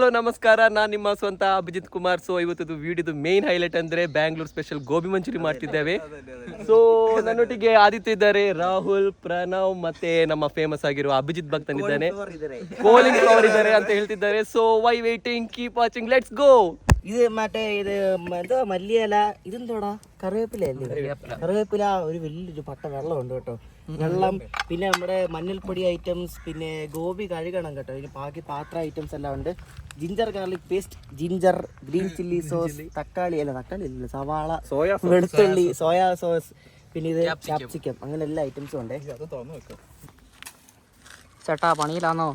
Hi hello ನಮಸ್ಕಾರ ನಾನು ನಿಮ್ಮ ಸ್ವಂತ Abhijit Kumar so ಇವತ್ತದು ವಿಡಿಯೋದು main highlight ಅಂದ್ರೆ ಬ್ಯಾಂಗ್ಳೂರ್ ಸ್ಪೆಷಲ್ ಗೋಬಿ ಮಂಚೂರಿ ಮಾಡ್ತಿದ್ದೇವೆ ಸೊ ನನ್ನೊಟ್ಟಿಗೆ ಆದಿತ್ಯ ಇದ್ದಾರೆ ರಾಹುಲ್ ಪ್ರಣವ್ ಮತ್ತೆ ನಮ್ಮ ಫೇಮಸ್ ಆಗಿರುವ ಅಭಿಜಿತ್ ಭಕ್ತನ್ ಇದ್ದಾನೆ ಕೋಲಿಂಗ್ ಫ್ಲವರ್ ಇದ್ದಾರೆ ಅಂತ ಹೇಳ್ತಿದ್ದಾರೆ so why waiting keep watching let's go ഇത് മറ്റേ ഇത് മ- എന്തോ മല്ലിയില ഇതെന്തോടാ കറിവേപ്പില അല്ലേ കറിവേപ്പില ഒരു വലിയൊരു പട്ട വെള്ളമുണ്ട് കേട്ടോ വെള്ളം പിന്നെ നമ്മുടെ മഞ്ഞൾപ്പൊടി ഐറ്റംസ് പിന്നെ ഗോപി കഴുകണം കേട്ടോ ഇനി ബാക്കി പാത്ര ഐറ്റംസ് എല്ലാം ഉണ്ട് ginger garlic paste ginger green chilli sauce തക്കാളി അല്ല തക്കാളി അല്ല സവാള സോയാ വെളുത്തുള്ളി സോയാ സോസ് പിന്നെ ഇത് ക്യാപ്സിക്കം അങ്ങനെ എല്ലാ ഐറ്റംസും ഉണ്ട് ചേട്ടാ പണിയിലാണോ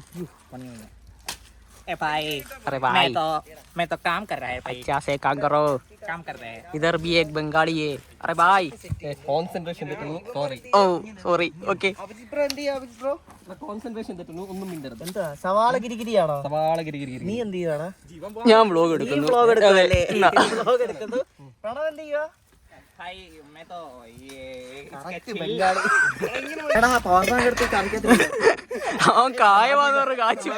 ए भाई अरे मैं भाई तो मैं तो काम कर रहा है भाई अच्छा से काम करो काम कर रहे हैं इधर भी एक बंगाली है अरे भाई concentration sorry oh sorry okay bro എന്ത് ചെയ്യാ ബ്രോ കോൺസെൻട്രേഷൻ തെറ്റുന്നു ഒന്നും മിണ്ടരുത് എന്താ സവാള ഗിരിഗിരിയാണോ സവാള ഗിരി ഗിരി ഗിരി നീ എന്ത് ചെയ്യുവാണ് ഞാൻ വ്ലോഗ് എടുക്കുന്നു വ്ലോഗ് എടുക്കുന്നു അതെ, എന്നാ. വ്ലോഗ് എടുക്കുന്നു പ്രണവ് എന്ത് ചെയ്യുവാ भाई मैं तो ये എടാ പവർ ബാങ്ക് എടുത്ത് കാണിക്കത്തില്ല അവൻ കായമാന്ന് പറഞ്ഞ കാച്ചു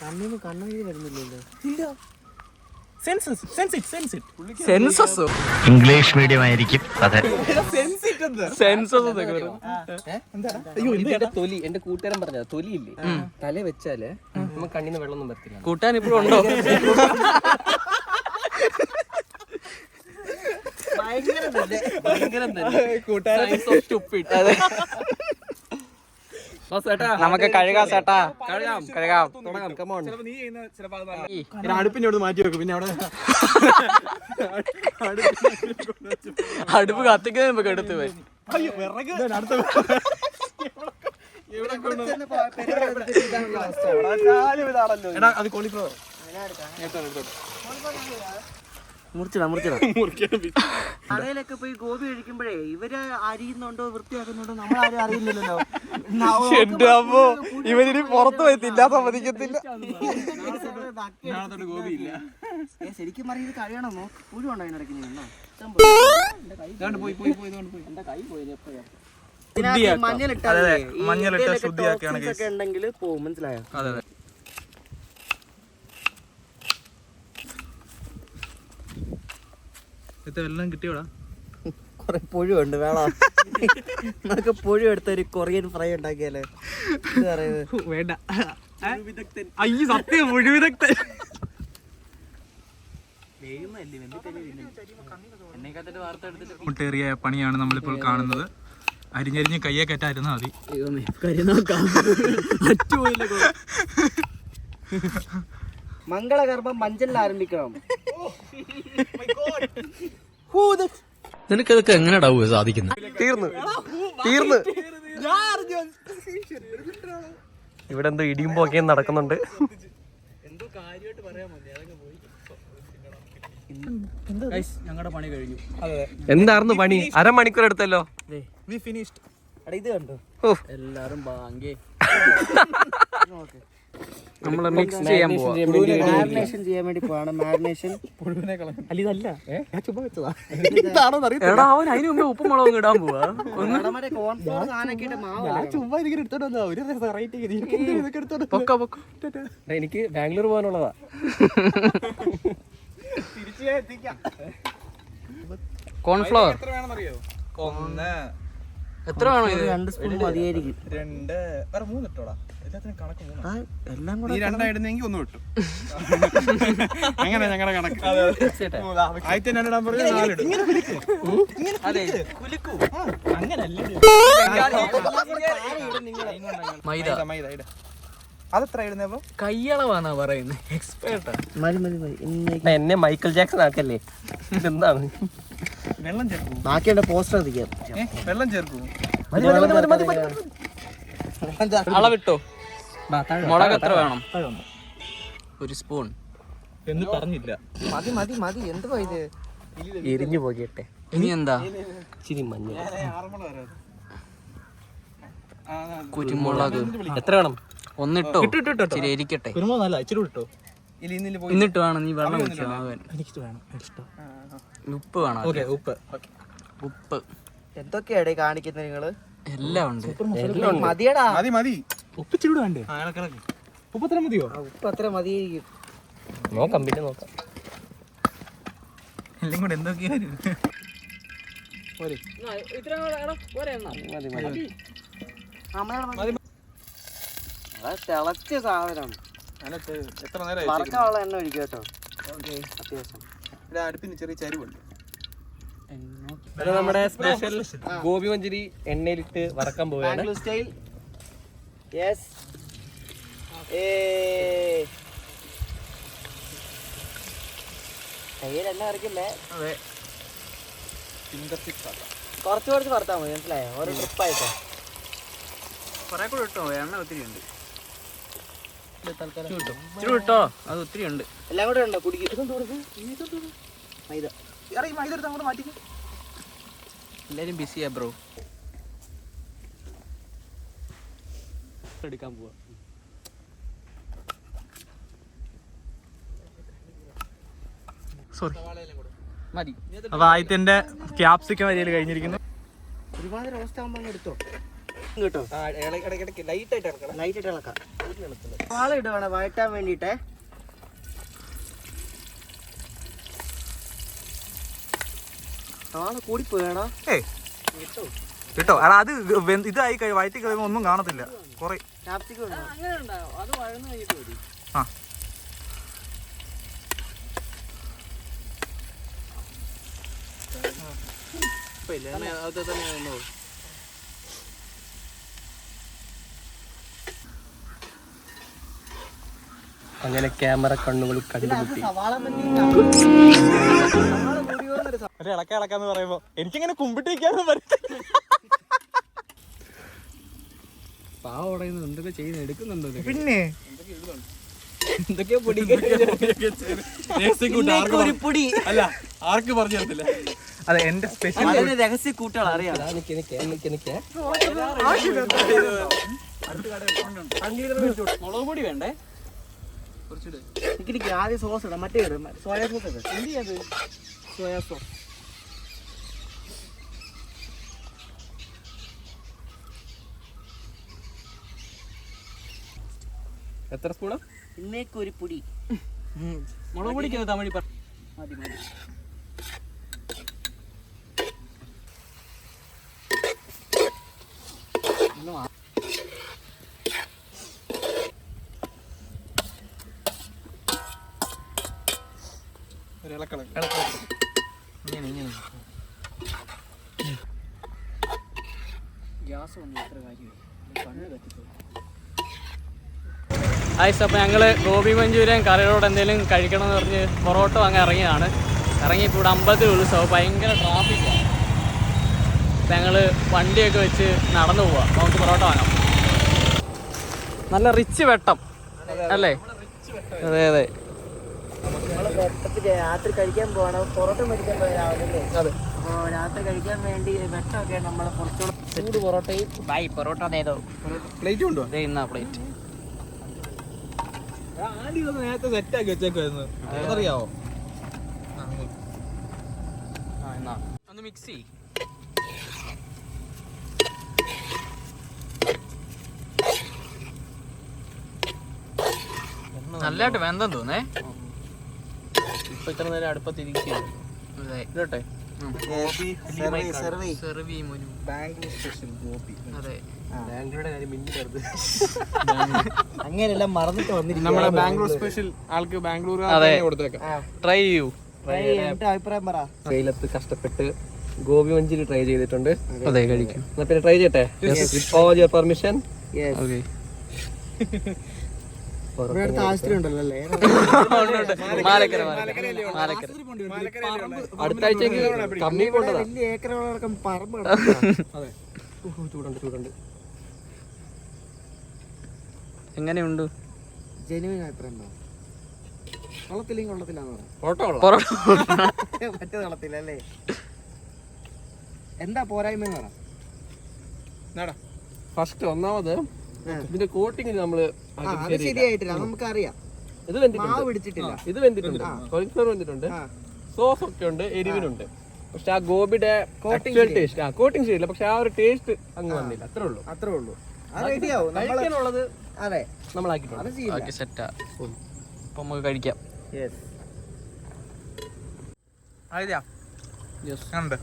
കണ്ണിന് കണ്ണുനീര് വരുന്നില്ലല്ലോ സെൻസസ് ഇംഗ്ലീഷ് മീഡിയം ആയിരിക്കും. അതെ. സെൻസസ് തൊലി. എന്റെ കൂട്ടുകാരൻ പറഞ്ഞ തൊലി ഇല്ലേ തല വെച്ചാൽ നമുക്ക് കണ്ണിന്ന് വെള്ളമൊന്നും വരത്തില്ല. കൂട്ടാൻ ഇപ്പോഴും ഉണ്ടോ? നമുക്ക് കഴുകാം ചേട്ടാ മാറ്റി വെക്കും. പിന്നെ അവിടെ അടുപ്പ് കത്തിക്കുന്നത് നമുക്ക് എടുത്തു പോയി. അടുത്ത അത് കോളിഫ്ലവർ മുറിച്ചിടാ മുറിച്ചിടാം കടയിലൊക്കെ പോയി ഗോപി കഴിക്കുമ്പോഴേ ഇവർ അരിയുന്നുണ്ടോ വൃത്തിയാക്കുന്നുണ്ടോ നമ്മൾ ആരും അറിയുന്നില്ലല്ലോ എന്റെ അമ്മോ ഇവരിനി പുറത്തു പോയത്തില്ല സമ്മതിക്കത്തില്ല ശരിക്കും പറഞ്ഞ ഇത് കഴിയണം നോക്ക് പുഴുണ്ടോ അതിനിടയ്ക്ക് നീ ഉണ്ടോ? ഇതാണ്ട് പോയി പോയി പോയി ഇതാണ്ട് പോയി ഇതിനകത്ത് മഞ്ഞളിട്ടാൽ അതെ, മതി. ഈ മഞ്ഞളിട്ട് ഇതിലൊക്കെ ശുദ്ധിയാക്കുകയാണ് toxins ഒക്കെ ഉണ്ടെങ്കിൽ പോവും മനസ്സിലായോ അതെ അതെ ഇത് എല്ലാം കിട്ടിയോടാ? കുറെ പുഴുണ്ട് വേണം? നമുക്ക് പുഴു എടുത്ത ഒരു കൊറിയൻ ഫ്രൈ ഉണ്ടാക്കിയാലേ? വേണ്ട. അയ്യ സത്യം മുട്ടേറിയ പണിയാണ് നമ്മളിപ്പോൾ കാണുന്നത്. അരിഞ്ഞരിഞ്ഞ് കയ്യെ കയറ്റായിരുന്നാ മതി. മംഗളകർമ്മം മഞ്ചലിൽ ആരംഭിക്കണം. നിനക്കതൊക്കെ എങ്ങനെയാ സാധിക്കുന്നത് തീർന്നു. തീർന്നു. ഇവിടെ എന്തോ ഇടിയും പോക്കെയും നടക്കുന്നുണ്ട്. ഞങ്ങളുടെ പണി കഴിഞ്ഞു. എന്തായിരുന്നു പണി? അരമണിക്കൂർ എടുത്തല്ലോ വി ഫിനിഷ്ഡ് ഇത് കണ്ടോ? എല്ലാരും ബാങ്കേ. നമ്മൾ മിക്സ് ചെയ്യാൻ പോവാ. മാരിനേഷൻ ചെയ്യാൻ വേണ്ടി പോവാണ്. മാരിനേഷൻ അല്ല ഇതല്ല. ഞാൻ ചുമ്മാ വെച്ചതാ. അവൻ അതിന് മുമ്പേ ഉപ്പും മുളകും ഇടാൻ പോവാ. ചുമ്മാ ഇങ്ങനെ എടുത്തോണ്ട് വന്നതാ. ഒരു വെറൈറ്റി ഇതൊക്കെ എടുത്തോണ്ട് പൊക്ക പൊക്ക. എനിക്ക് ബാംഗ്ലൂർ പോകാനുള്ളതാ. കോൺഫ്ലവർ എത്ര വേണോ ഇത്? രണ്ട് സ്പൂൺ മതിയായിരിക്കും. രണ്ട്. വേറെ ആ, എല്ലാം നീ കൂടെ രണ്ടായിടുന്നെങ്കിൽ ഒന്ന് വിട്ടു. അങ്ങനെ ഞങ്ങളുടെ കണക്ക്? ആദ്യത്തെ രണ്ടിടാൻ പറഞ്ഞു നാലിടും മൈദ. മൈദ മൈദ ഇട. അതെത്ര ഇടുന്നേ അപ്പൊ? കയ്യളവാന്നാ പറയുന്നത് എക്സ്പേർട്ടാ മതി മതി മതി. ഇന്നേക്ക് എന്നെ മൈക്കിൾ ജാക്സൺ ആക്കല്ലേ? ഇതെന്താണ്? വെള്ളം ചേർക്കും. ബാക്കിയുള്ള പോസ്റ്റർ അധികം. വെള്ളം ചേർക്കും. അളവിട്ടോ? മുളക് എത്ര വേണം? ഒരു സ്പൂൺ. എന്ന് പറഞ്ഞില്ല. മതി മതി മതി. എന്തുവാ ഇത്? എരിഞ്ഞു പോകട്ടെ. ഇനി എന്താ? ഇച്ചിരി മഞ്ഞ കുരുമുളക്. എത്ര വേണം? ഒന്നിട്ടോ? ഇച്ചിരി എരിക്കട്ടെ. എന്നിട്ട് വേണം നീ വെള്ളം ഉപ്പ് വേണം ഓക്കെ ഉപ്പ്. ഉപ്പ്. എന്തൊക്കെയാടേ കാണിക്കുന്നത് നിങ്ങൾ? എല്ലാം ഉണ്ട്. മതിയടാ. മതി മതി. ഉപ്പിച്ചിവിടെ വേണ്ടേ? ഉപ്പ് അത്ര മതിയോ? ആ, ഉപ്പ് അത്ര മതി നോക്കാം പിന്നെ നോക്കാം. എല്ലാം കൂടെ എന്തൊക്കെയായിരുന്നു തിളച്ച സാധനമാണ് എത്ര നേരം വറക്കാനുള്ള എണ്ണ ഒഴിക്കും കേട്ടോ. അത്യാവശ്യം. ഇവിടെ അടുപ്പിന് ചെറിയ ചരിവുണ്ട്. നമ്മുടെ സ്പെഷ്യൽ ഗോപി മഞ്ചുരി എണ്ണയിലിട്ട് വറക്കാൻ പോവുകയാണ്. സ്റ്റൈൽ യെസ് ഏ കയ്യിൽ എണ്ണ കറിക്കില്ലേ? അതെ. കുറച്ച് കുറച്ച് വറുത്താൽ മതി മനസ്സിലായോ? ഓരോ ട്രിപ്പായിട്ടോ കുറെ കൂടെ ഇട്ടോ? എണ്ണ ഒത്തിരി ഉണ്ട്. ഇച്ചിരി വിട്ടോ അത് ഒത്തിരി ഉണ്ട്. എല്ലാം കൂടെ ഉണ്ടോ? കുടിക്കും. മൈദ. ഇറങ്ങി മൈതെടുത്ത് അങ്ങോട്ട് മാറ്റിക്കും. എല്ലാരും ബിസിയാ ബ്രോ എടുക്കാൻ പോവാ. സോറി മതി. അപ്പൊ ആദ്യത്തെ ക്യാപ്സിക്കം വരിയിൽ കഴിഞ്ഞിരിക്കുന്നു. ഒരുപാട് റോസ്റ്റ് ആകുമ്പോൾ എടുത്തോ. കേട്ടോ? ലൈറ്റ് ആയിട്ട് ഇറക്കണം ലൈറ്റ് ഇട്ട് ഇളക്കാം. വാള ഇടുവാണ് വഴറ്റാൻ വേണ്ടിയിട്ട്. കൂടി പോയാണോ ഏയ്. കിട്ടോ. അടാ അത് ഇതായി വയറ്റി കഴിയുമ്പോ ഒന്നും കാണത്തില്ല. കുറെ. ആ അങ്ങനെ ക്യാമറ കണ്ണുകൾ കണ്ടുമുട്ടി ഇളക്ക ഇളക്കാന്ന് പറയുമ്പോ എനിക്കിങ്ങനെ കുമ്പിട്ട് നിൽക്കാന്ന് പറ്റില്ല എന്തൊക്കെ ചെയ്യുന്നു എടുക്കുന്നുണ്ടോ പിന്നെ? എന്തൊക്കെയോ പൊടി. പൊടി. അല്ല ആർക്ക് പറഞ്ഞു തരത്തില്ല? അതെ എന്റെ സ്പെഷ്യൽ രഹസ്യ കൂട്ടുകൾ അറിയാം. നിക്ക് നിക്ക് നിക്ക് നിക്ക്. മുളക് പൊടി വേണ്ടേ? എനിക്ക് ആദ്യം സോസ് ഇടാം മറ്റേ ഇടും സോയാ സോസ് ഇടും എന്ത് ചെയ്യാത് സോയാ സോസ് എത്ര സ്പൂണ്? ഇന്നേക്ക് ഒരു പൊടി മുളക് പൊടിക്ക് തമിഴ് പറ. മതി മതി. ഗ്യാസ് വന്നു ഇത്ര കാര്യമായി. കണ്ണ് കത്തിപ്പോയി. ഐസ് അപ്പോൾ ഞങ്ങൾ ഗോപി മഞ്ചൂരിയൻ കറികളോട് എന്തെങ്കിലും കഴിക്കണം എന്ന് പറഞ്ഞ് പൊറോട്ട വാങ്ങാൻ ഇറങ്ങിയതാണ്. ഇറങ്ങിയപ്പോൾ ഇവിടെ അമ്പലത്തിൽ ഉത്സവം ഭയങ്കര ട്രാഫിക്കാണ് അപ്പം ഞങ്ങൾ വണ്ടിയൊക്കെ വെച്ച് നടന്നു പോവാം. നമുക്ക് പൊറോട്ട വാങ്ങാം. നല്ല റിച്ച് വെട്ടം. അല്ലേ? അതെ അതെ. രാത്രി കഴിക്കാൻ പോകണം പൊറോട്ട മേടിക്കാൻ പോയ രാവിലെ അതെ. രാത്രി കഴിക്കാൻ വേണ്ടി വെട്ടമൊക്കെ നമ്മൾ കുറച്ചുകൂടെ ചൂട് പൊറോട്ടയും ബൈ പൊറോട്ട അതേതോ പ്ലേറ്റ് ഉണ്ടോ? അതെ ഇന്നാ പ്ലേറ്റ് ആദ്യം ഇതൊന്ന് നേരത്തെ സെറ്റ് ആക്കി വെച്ചേക്കുമായിരുന്നു അതറിയാവോ? ആ എന്നാ. ഒന്ന് മിക്സ് ചെയ്യ്. നല്ലതായിട്ട് വെന്തം തോന്നേ. ഇപ്പൊ ഇത്ര നേരം അടുപ്പത്തിരിക്കട്ടെ ഗോപി സെർവ് സെർവ്. ചെയ്യും ഒരു ബാംഗ്ലൂർ സ്പെഷ്യൽ ഗോപി. അതെ. അങ്ങനെയെല്ലാം മറന്നിട്ട് വന്നിരിക്കും നമ്മുടെ ബാംഗ്ലൂർ സ്പെഷ്യൽ ആൾക്ക് ബാംഗ്ലൂർ അതെ. കൊടുത്തേക്കാം. ട്രൈ ചെയ്യൂ. അഭിപ്രായം പറ. വെയിലത്ത് കഷ്ടപ്പെട്ട് ഗോപി മഞ്ചിരി ട്രൈ ചെയ്തിട്ടുണ്ട്. അതെ കഴിക്കും. എന്നാ പിന്നെ ട്രൈ ചെയ്യട്ടെ? ഓൾ യുവർ പെർമിഷൻ ഓക്കെ ഇവിടെ അടുത്ത് ആശുപത്രി ഉണ്ടല്ലോ അല്ലേ? മാലക്കര മാലക്കര അടുത്ത ആഴ്ചക്ക് കമ്മി കൊണ്ടതാ പറമ്പ് ചൂടുണ്ട് ചൂടുണ്ട്. എങ്ങനെയുണ്ട്? ജെനുവിൻ അഭിപ്രായം പറ കൊള്ളത്തില്ലെങ്കിൽ കൊള്ളത്തില്ലാന്ന് പറ. പൊറോട്ട മറ്റേ കൊള്ളത്തില്ല അല്ലേ? എന്താ പോരായ്മ എന്ന് പറ ഫസ്റ്റ് ഒന്നാമത് ഇതിന്റെ കോട്ടിങ് നമ്മൾ ആ, അത് ശരിയായിട്ടില്ല നമുക്കറിയാം. ഇത് മാവ് വെന്തിട്ടുണ്ട് പിടിച്ചിട്ടില്ല ഇത് വെന്തിട്ടുണ്ട് കോളിഫ്ലവർ വെന്തിട്ടുണ്ട് സോസ് ഒക്കെ ഉണ്ട് എരിവിനുണ്ട്. പക്ഷെ ആ ഗോപിയുടെ Coating ടേസ്റ്റ് ആ കോട്ടിങ് ശരിയില്ല പക്ഷെ ആ ഒരു ടേസ്റ്റ് അങ്ങ് വന്നില്ല. അത്രേ ഉള്ളൂ. അത്രേ ഉള്ളൂ. കഴിക്കാനുള്ളത് അതെ. നമ്മളാക്കിട്ടുണ്ട് ഓക്കെ സെറ്റാ അപ്പം നമുക്ക് കഴിക്കാം. യെസ് ആയില്ല യെസ് ഉണ്ട്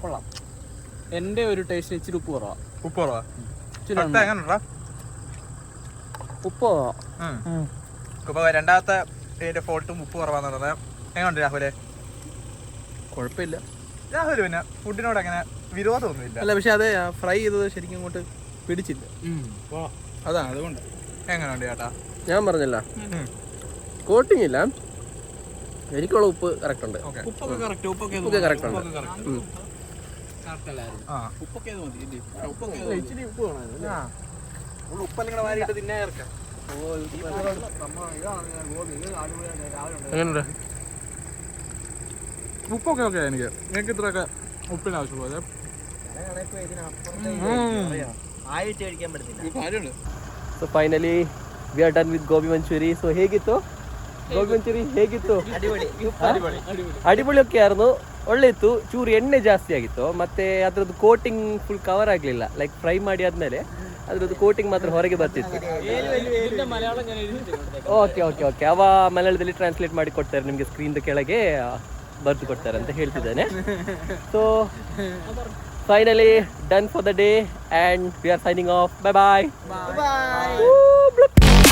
കൊള്ളാം. എന്റെ ഒരു ടേസ്റ്റ് ഇച്ചിരി ഉപ്പ് കുറവാ. ഉപ്പ് കുറവാ? ഉപ്പ് കുറവാ. ഇപ്പൊ രണ്ടാമത്തെ ഫോൾട്ടും ഉപ്പ് കുറവാന്ന് പറഞ്ഞത് എങ്ങനെയുണ്ട് രാഹുലെ? കുഴപ്പമില്ല. രാഹുൽ പിന്നെ ഫുഡിനോട് അങ്ങനെ വിരോധമൊന്നുമില്ല. അല്ല പക്ഷെ അതെ ഫ്രൈ ചെയ്തത് ശരിക്കും അങ്ങോട്ട് പിടിച്ചില്ല. അതാണ് അതുകൊണ്ട്. എങ്ങനെയുണ്ട് ചേട്ടാ? ഞാൻ പറഞ്ഞില്ല. കോട്ടിംഗ് ഇല്ല. എനിക്കുള്ള ഉപ്പ് കറക്റ്റ് ഉണ്ട്. ഉപ്പൊക്കെ കറക്റ്റ് ഉണ്ട്. ഉപ്പൊക്കെ അത് അത് എങ്ങനെയുണ്ട്? ഓക്കെ എനിക്ക്. നിങ്ങൾക്ക് ഇത്രയൊക്കെ ഉപ്പിന് ആവശ്യമുള്ളത് so finally we are done with gobi manchurian so ಹೇಗಿತ್ತು? ಗೋಬಿ ಮಂಚೂರಿ ಹೇಗಿತ್ತು? ಅಡಿಬಳಿ ಓಕೆ ಯಾರು ಒಳ್ಳೆ ಇತ್ತು ಚೂರು ಎಣ್ಣೆ ಜಾಸ್ತಿ ಆಗಿತ್ತು. ಮತ್ತೆ ಅದ್ರದ್ದು ಕೋಟಿಂಗ್ ಫುಲ್ ಕವರ್ ಆಗಲಿಲ್ಲ. ಲೈಕ್ ಫ್ರೈ ಮಾಡಿ ಆದ್ಮೇಲೆ ಅದ್ರದ್ದು ಕೋಟಿಂಗ್ ಮಾತ್ರ ಹೊರಗೆ ಬರ್ತಿತ್ತು. ಓಕೆ ಓಕೆ ಓಕೆ ಅವ ಮಲಯಾಳದಲ್ಲಿ ಟ್ರಾನ್ಸ್ಲೇಟ್ ಮಾಡಿ ಕೊಡ್ತಾರೆ. ನಿಮಗೆ ಸ್ಕ್ರೀನ್ ಕೆಳಗೆ ಬರೆದು ಕೊಡ್ತಾರೆ ಅಂತ ಹೇಳ್ತಿದ್ದಾನೆ. So finally done for the day and we are signing off. Bye-bye. Bye bye. bye,